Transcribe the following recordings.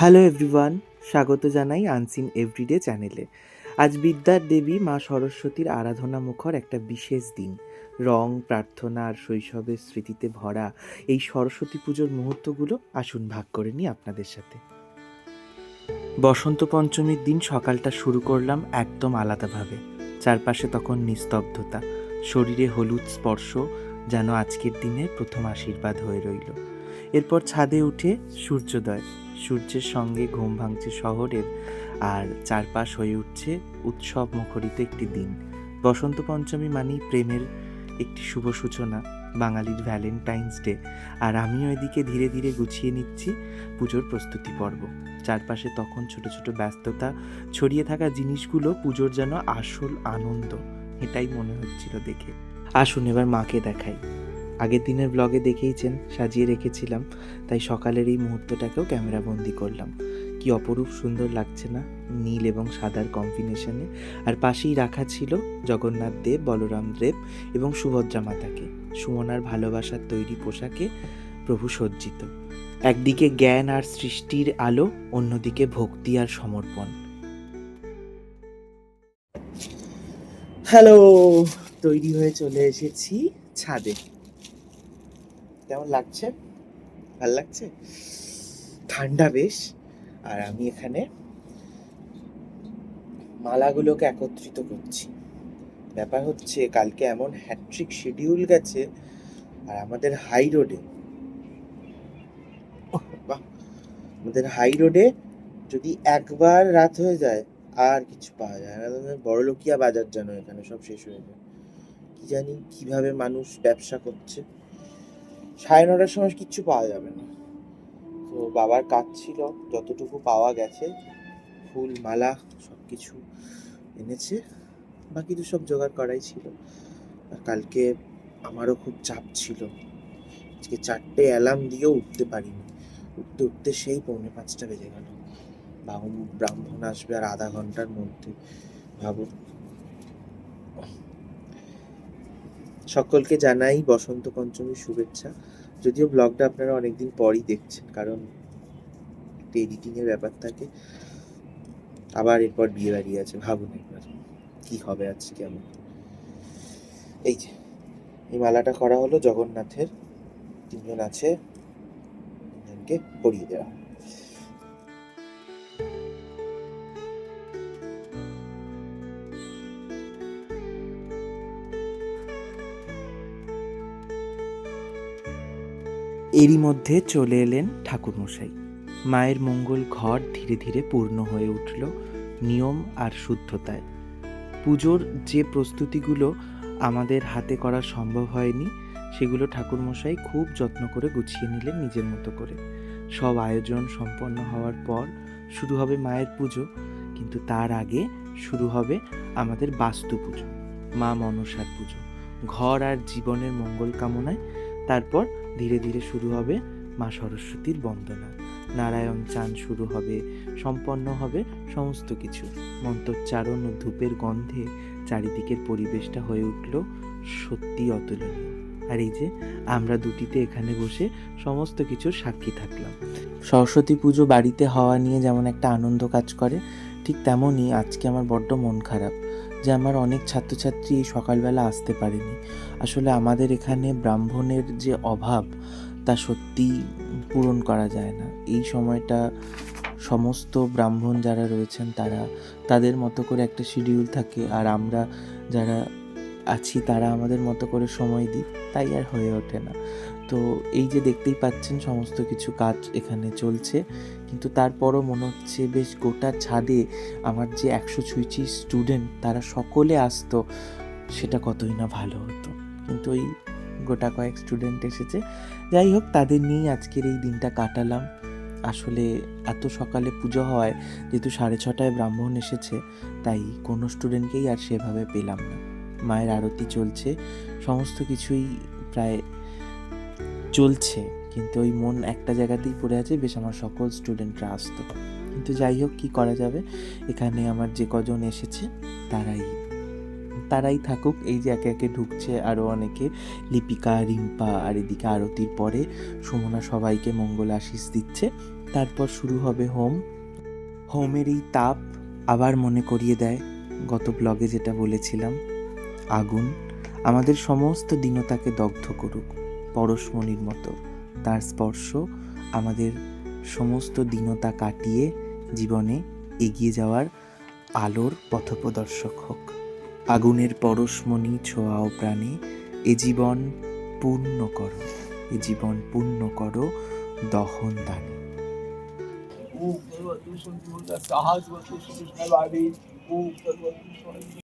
Hello everyone স্বাগত জানাই unseen everyday চ্যানেলে আজ বিদ্যার দেবী মা সরস্বতীর আরাধনা মুখর একটা বিশেষ দিন। রং, প্রার্থনা আর শৈশবের স্মৃতিতে ভরা এই সরস্বতী পুজোর মুহূর্তগুলো আসুন ভাগ করে নিই আপনাদের সাথে। বসন্ত পঞ্চমীর দিন সকালটা শুরু করলাম একদম আলাদাভাবে। চারপাশে তখন নিস্তব্ধতা। শরীরে হলুদ স্পর্শ, যেন আজকের দিনে প্রথম আশীর্বাদ হয়ে রইল। এরপর ছাদে উঠে সূর্যোদয়। সূর্যের সঙ্গে ঘুম ভাঙছে শহরের আর চারপাশ হয়ে উঠছে উৎসব মুখরিত একটি দিন। বসন্ত পঞ্চমী মানেই প্রেমের একটি শুভ সূচনা, বাঙালির ভ্যালেন্টাইন্স ডে আর আমিও এদিকে ধীরে ধীরে গুছিয়ে নিচ্ছি পুজোর প্রস্তুতি পর্ব। চারপাশে তখন ছোট ছোট ব্যস্ততা, ছড়িয়ে থাকা জিনিসগুলো পুজোর যেন আসল আনন্দ, এটাই মনে হচ্ছিল দেখে। আসুন এবার মাকে দেখাই। আগের দিনের ব্লগে দেখেইছেন, সাজিয়ে রেখেছিলাম, তাই সকালের এই মুহূর্তটাকেও ক্যামেরা বন্দি করলাম। কি অপরূপ সুন্দর লাগছে না, নীল এবং সাদার কম্বিনেশনে আর পাশেই রাখা ছিল জগন্নাথ দেব, বলরাম দেব এবং সুভদ্রা মাতাকে। সুমনার ভালোবাসার তৈরি পোশাকে প্রভু সজ্জিত। একদিকে জ্ঞান আর সৃষ্টির আলো, অন্যদিকে ভক্তি আর সমর্পণ। হ্যালো তৈরি হয়ে চলে এসেছি ছাদে। কেমন লাগছে? ভালো লাগছে? ঠান্ডা বেশ। আর আমি এখানে মালাগুলোকে একত্রিত করছি। ব্যাপার হচ্ছে, কালকে এমন হ্যাট্রিক শিডিউল গেছে, আর আমাদের হাই রোডে আমাদের হাই রোডে যদি একবার রাত হয়ে যায়, আর কিছু পাওয়া যায় না। বড়লোকিয়া বাজার যেন এখানে সব শেষ হয়ে যায়। কি জানি কীভাবে মানুষ ব্যবসা করছে। সাড়ে নটার সময় কিচ্ছু পাওয়া যাবে না। তো বাবার কাজ ছিল, যতটুকু পাওয়া গেছে, ফুল, মালা সব কিছু এনেছে। বাকি তো সব জোগাড় করাই ছিল। কালকে আমারও খুব চাপ ছিল। আজকে চারটে অ্যালার্ম দিয়েও উঠতে পারিনি। উঠতে উঠতে সেই পৌনে পাঁচটা বেজে গেল। বাহু ব্রাহ্মণ আসবে আর আধা ঘণ্টার মধ্যে। ভাবুন সকলকে জানাই বসন্ত পঞ্চমীর শুভেচ্ছা। যদিও ব্লগটা আপনারা অনেকদিন পরই দেখছেন, কারণ এডিটিং এর ব্যাপার থাকে। আবার এরপর বিয়ে বাড়ি আছে, ভাবুন একবার কি হবে আজকে কেমন। এই যে, এই মালাটা করা হলো জগন্নাথের। তিনজন আছে পরিয়ে দেওয়া এরই মধ্যে চলে এলেন ঠাকুরমশাই। মায়ের মঙ্গল ঘর ধীরে ধীরে পূর্ণ হয়ে উঠল নিয়ম আর শুদ্ধতায়। পুজোর যে প্রস্তুতিগুলো আমাদের হাতে করা সম্ভব হয়নি, সেগুলো ঠাকুরমশাই খুব যত্ন করে গুছিয়ে নিলেন নিজের মতো করে। সব আয়োজন সম্পন্ন হওয়ার পর শুরু হবে মায়ের পুজো, কিন্তু তার আগে শুরু হবে আমাদের বাস্তু পুজো, মা মনসার পুজো। ঘর আর জীবনের মঙ্গল কামনায়, তারপর ধীরে ধীরে শুরু হবে মা সরস্বতীর বন্দনা। নারায়ণ চান শুরু হবে, সম্পন্ন হবে সমস্ত কিছু। মন্ত্রোচ্চারণ ও ধূপের গন্ধে চারিদিকের পরিবেশটা হয়ে উঠল সত্যি অতুলনীয়। আর এই যে, আমরা দুটিতে এখানে বসে সমস্ত কিছুর সাক্ষী থাকলাম। সরস্বতী পুজো বাড়িতে হওয়া নিয়ে যেমন একটা আনন্দ কাজ করে, ঠিক তেমনই আজকে আমার বড্ড মন খারাপ। যে আমার অনেক ছাত্রছাত্রী এই সকালবেলা আসতে পারেনি। আসলে আমাদের এখানে ব্রাহ্মণের যে অভাব, তা সত্যি পূরণ করা যায় না। এই সময়টা সমস্ত ব্রাহ্মণ যারা রয়েছেন, তারা তাদের মতো করে একটা শিডিউল থাকে। আর আমরা যারা আছি, তারা আমাদের মতো করে সময় দিই তাই আর হয়ে ওঠে না। তো এই যে দেখতেই পাচ্ছেন সমস্ত কিছু কাজ এখানে চলছে, কিন্তু তারপরও মনে হচ্ছে বেশ গোটা ছাদে আমার যে একশো ছুঁইচি স্টুডেন্ট তারা সকলে আসতো, সেটা কতই না ভালো হতো। কিন্তু ওই গোটা কয়েক স্টুডেন্ট এসেছে। যাই হোক, তাদের নিয়েই আজকের এই দিনটা কাটালাম। আসলে এত সকালে পুজো হয়, যেহেতু সাড়ে ছটায় ব্রাহ্মণ এসেছে, তাই কোনো স্টুডেন্টকেই আর সেভাবে পেলাম না। মায়ের আরতি চলছে, সমস্ত কিছুই প্রায় চলছে, কিন্তু ওই মন একটা জায়গাতেই পড়ে আছে, বেশ আমার সকল স্টুডেন্টরা আসতো। কিন্তু যাই হোক, কী করা যাবে? এখানে আমার যে কজন এসেছে, তারাই তারাই থাকুক। এই যে একে একে ঢুকছে আরও অনেকে, লিপিকা, রিম্পা আর এদিকে আরতির পরে সুমনা সবাইকে মঙ্গল আশিস দিচ্ছে। তারপর শুরু হবে হোম। হোমের এই তাপ আবার মনে করিয়ে দেয়। গত ব্লগে যেটা বলেছিলাম আগুন আমাদের সমস্ত দীনতাকে দগ্ধ করুক, পরশমণির মতো। তার স্পর্শ আমাদের সমস্ত দীনতা কাটিয়ে জীবনে এগিয়ে যাওয়ার আলোর পথপ্রদর্শক হোক। আগুনের পরশমণি ছোঁয়াও প্রাণে, এ জীবন পূর্ণ করো, এ জীবন পূর্ণ করো দহন দানে। ॐ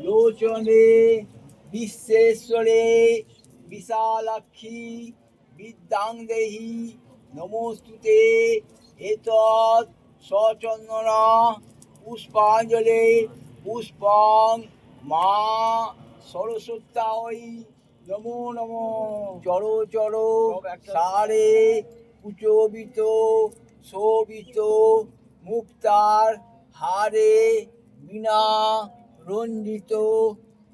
লোচনে, বিশ্বেশ্বরে, বিশালাক্ষী বিদ্যাং দেহি নমস্তুতে, এতৎ সচন্দন, পুষ্পাঞ্জলে, পুষ্পং মা সরস্বত্যায় নমো নমো। চরো চরো, সারে কুচবিত, শোভিত, মুক্তার হারে বিনা রঞ্জিত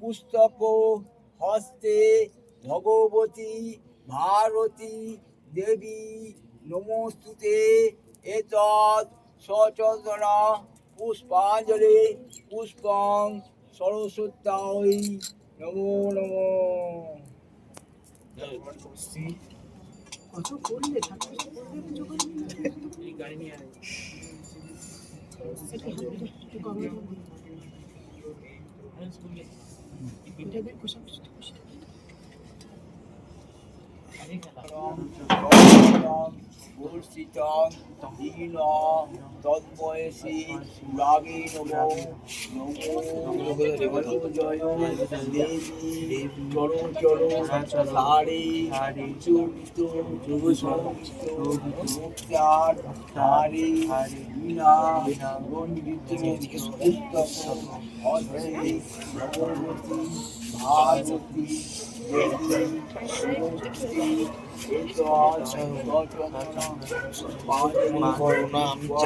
পুস্তক হস্তে ভগবতী ভারতী দেবী নমস্তুতে এতৎ সচন্দন পুষ্পাঞ্জলি পুষ্পং সরস্বত্যায় নমো নমো। কত করলে ঠাকুর করলে পুজো করলি একটু হাত দে, একটু গঙ্গা জল দে। এটা বের কষা কষা কষা। বর্ষিতং দীন তদ্বয়সী রাগে নমো নমো জয় দেবী চরো চরো সারে চূড়িত মুক্তার হারে বিনা গণ্ডিত হস্তে ভগবতী ভারতী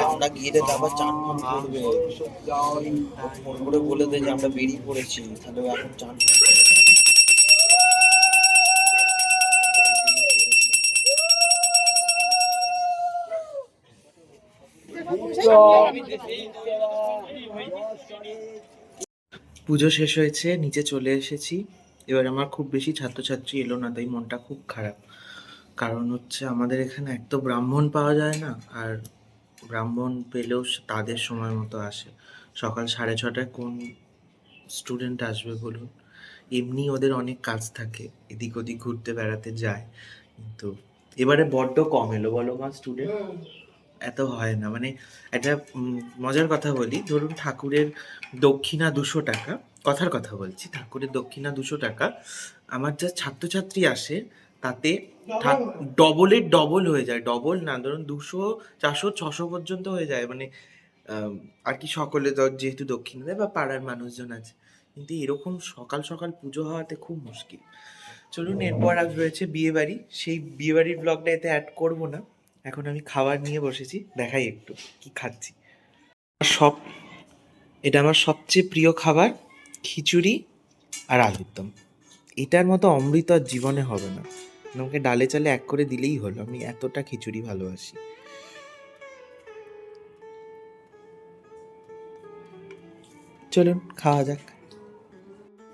আমরা গিয়ে রে চান ফান করবে ফোন করে বলে দে যে আমরা বেরিয়ে পড়েছি তাহলে এখন চান পুজো শেষ হয়েছে, নিচে চলে এসেছি। এবার আমার খুব বেশি ছাত্রছাত্রী এলো না, তাই মনটা খুব খারাপ। কারণ হচ্ছে আমাদের এখানে এক তো ব্রাহ্মণ পাওয়া যায় না, আর ব্রাহ্মণ পেলেও তাদের সময় মতো আসে। সকাল সাড়ে ছটায় কোন স্টুডেন্ট আসবে বলুন? এমনি ওদের অনেক কাজ থাকে, এদিক ওদিক ঘুরতে বেড়াতে যায়। কিন্তু এবারে বড্ড কম এলো বলো মা স্টুডেন্ট এত হয় না। মানে একটা মজার কথা বলি ধরুন ঠাকুরের দক্ষিণা দুশো টাকা কথার কথা বলছি ঠাকুরের দক্ষিণা দুশো টাকা আমার যা ছাত্রছাত্রী আসে তাতে ডবলের ডবল হয়ে যায় ডবল না ধরুন দুশো চারশো ছশো পর্যন্ত হয়ে যায়। মানে আর কি সকলে যেহেতু দক্ষিণা দেয় বা পাড়ার মানুষজন আছে কিন্তু এরকম সকাল সকাল পুজো হওয়াতে খুব মুশকিল। চলুন এরপর আজ রয়েছে বিয়ে বাড়ি সেই বিয়ে বাড়ির ব্লগটা এতে অ্যাড করব না। এখন আমি খাবার নিয়ে বসেছি, দেখাই একটু কি খাচ্ছি। সব, এটা আমার সবচেয়ে প্রিয় খাবার, খিচুড়ি আর আলুর দম। এটার মতো অমৃত আর জীবনে হবে না। আমাকে ডালে চালে এক করে দিলেই হলো, আমি এতটা খিচুড়ি ভালোবাসি। চলুন, খাওয়া যাক।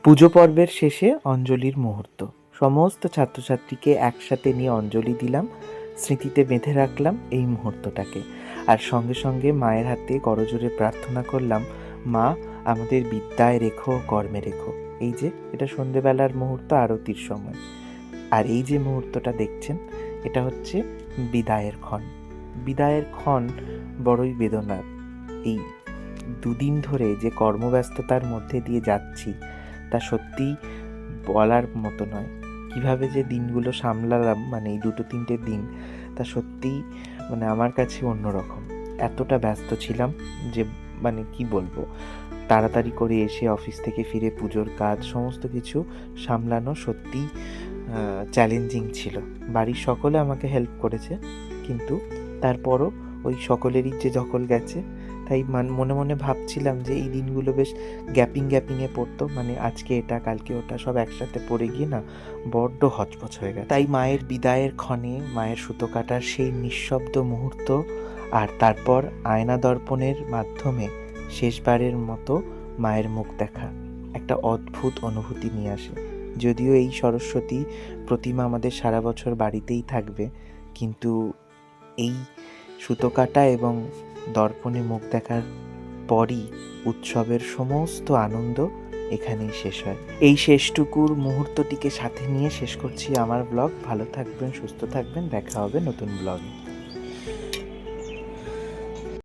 পুজো পর্বের শেষে অঞ্জলির মুহূর্ত। সমস্ত ছাত্রছাত্রীকে একসাথে নিয়ে অঞ্জলি দিলাম। স্মৃতিতে বেঁধে রাখলাম এই মুহূর্তটাকে। আর সঙ্গে সঙ্গে মায়ের হাতে করজোরে প্রার্থনা করলাম, মা, আমাদের বিদ্যায় রেখো, কর্মে রেখো। এই যে, এটা সন্ধেবেলার মুহূর্ত, আরতির সময়। আর এই যে মুহূর্তটা দেখছেন, এটা হচ্ছে বিদায়ের ক্ষণ। বিদায়ের ক্ষণ বড়ই বেদনার। এই দুদিন ধরে যে কর্মব্যস্ততার মধ্যে দিয়ে যাচ্ছি, তা সত্যিই বলার মতো নয়। কীভাবে যে দিনগুলো সামলালাম মানে এই দুটো তিনটে দিন, তা সত্যিই মানে আমার কাছে অন্যরকম। এতটা ব্যস্ত ছিলাম যে মানে কি বলব? তাড়াতাড়ি করে এসে অফিস থেকে ফিরে পুজোর কাজ, সমস্ত কিছু সামলানো সত্যিই চ্যালেঞ্জিং ছিল। বাড়ির সকলে আমাকে হেল্প করেছে, কিন্তু তারপরও ওই সকলেরই যে দখল গেছে তাই মান, মনে ভাবছিলাম যে এই দিনগুলো বেশ গ্যাপিং গ্যাপিংয়ে পড়তো। মানে আজকে এটা, কালকে ওটা, সব একসাথে পড়ে গিয়ে না বড্ড হচপচ হয়ে গেছে। তাই মায়ের বিদায়ের ক্ষণে, মায়ের সুতো কাটার সেই নিঃশব্দ মুহূর্ত আর তারপর আয়না দর্পণের মাধ্যমে শেষবারের মতো মায়ের মুখ দেখা। একটা অদ্ভুত অনুভূতি নিয়ে আসে। যদিও এই সরস্বতী প্রতিমা আমাদের সারা বছর বাড়িতেই থাকবে, কিন্তু এই সুতো কাটা এবং দর্পণে মুখ দেখার পরই উৎসবের সমস্ত আনন্দ এখানেই শেষ হয়। এই শেষটুকুর মুহূর্তটিকে সাথে নিয়ে শেষ করছি আমার ব্লগ। ভালো থাকবেন, সুস্থ থাকবেন। দেখা হবে নতুন ব্লগে।